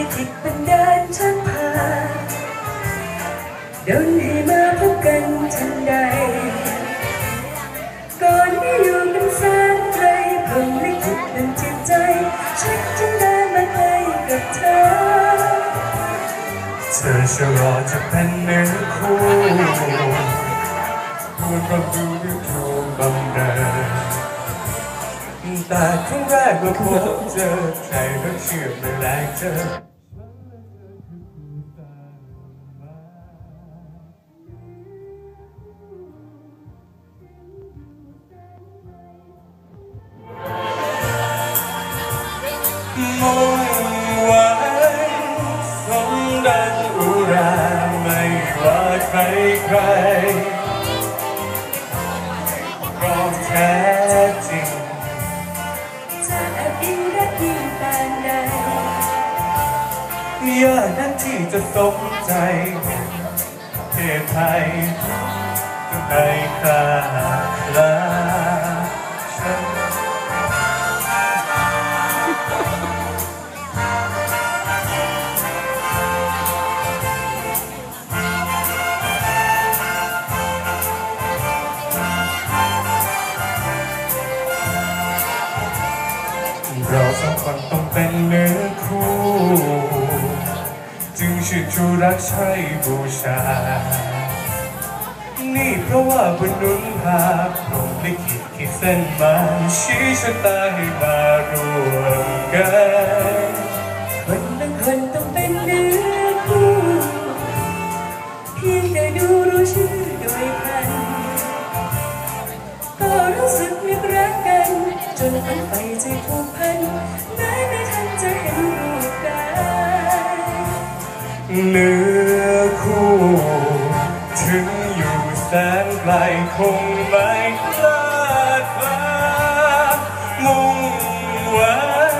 ลิขิตเป็นเดินฉันพาเดินให้มาพบกันทันใด ก่อนที่อยู่เป็นแสนไกลพรหมลิขิตเป็นจิตใจฉันจึงเดินมาใกล้กับเธอ เธอจะรอจะเป็นเนื้อคู่พูดกับดูด้วยโครงบังเดิแต่ครั้งแรกเราพบเจอใครก็เชื่อไม่แลกเจอ ใครใครเพราะแท้จริงจะแอบอิงรักยิ่งปานใดยากนักที่จะสมใจเพศไทยในคราลาฉัน ชูรักใช่บูชา นี่เพราะว่าบนนุนพาพรหมลิขิตขีดเส้นมาชี้ชะตาให้มารวมกันคนบางคนต้องเป็นเนื้อคู่เพียงแต่ดูรู้ชื่อโดยพันก็รู้สึกนึกรักกัน จนฝันไปใจผูก เนื้อคู่ ถึงอยู่แสนไกลคงไม่คลาดคลามุ่งหวัง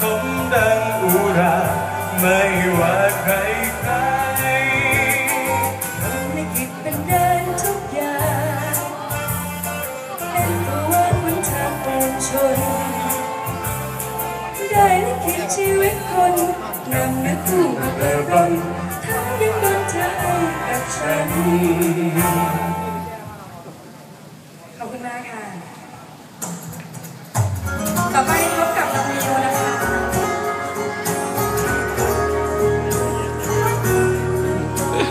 สมดังอุรา ไม่ว่าใคร นนำเนื้อคู่กับเปิดรันทั้งยังโดนเธอให้กับฉัน ขอบคุณมากค่ะ ต่อไปพบกับน้องมิวนะคะ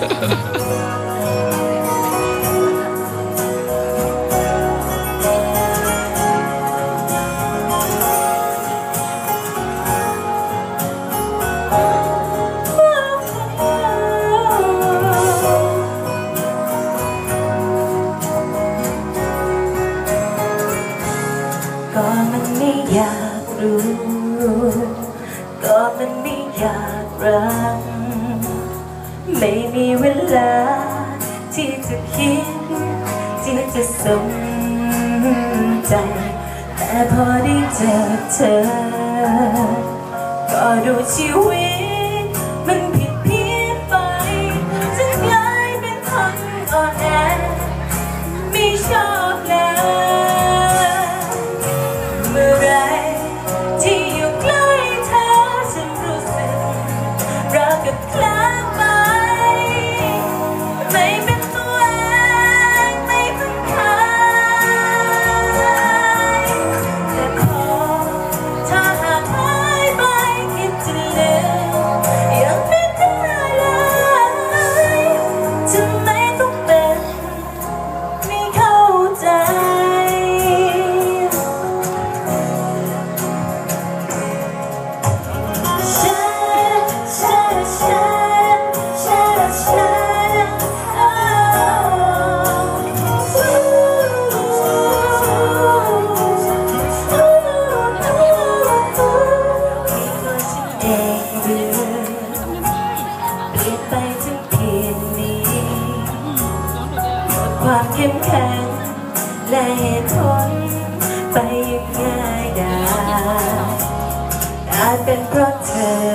Ha ha ha. อยากรู้ก็มันไม่อยากรัก ไม่มีเวลา ที่จะคิด ที่จะสนใจ แต่พอได้เจอเธอ ก็ดูชีวิตมัน อาจเป็นเพราะเธอ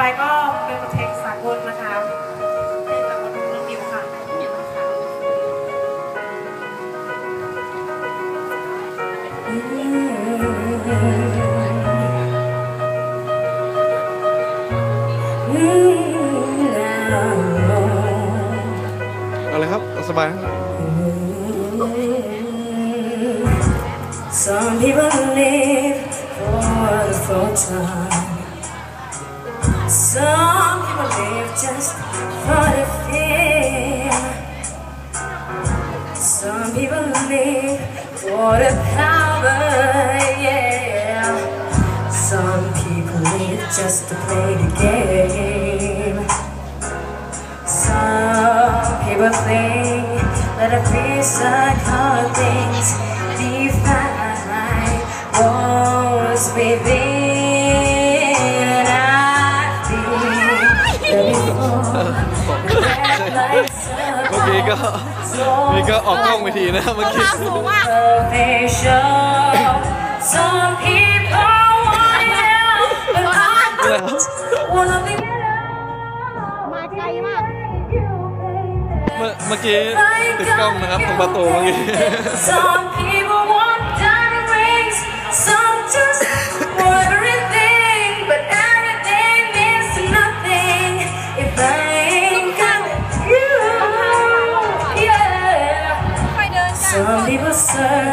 ไปก็เป็นบทเพลงสากลนะคะเพลงสากลของน้องนิวค่ะนิวค่ะอะไรครับสบายครับ Some people live for the full time. Some people live just for the fame. Some people live for the power, yeah. Some people live just to play the game. Some people think that a piece of all things define what's within. เมื่อกี้ก็มีก็ออกกล้องไปทีนะเมื่อกี้ perfection. Some people want it now, but I don't want nothing at all. มาไกลมากเมื่อเมื่อกี้ติดกล้องนะครับตรงประตูเมื่อกี้ answer.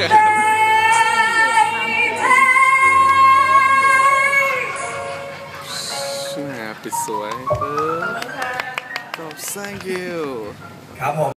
ปิดสวยเออจบ thank you ครับผม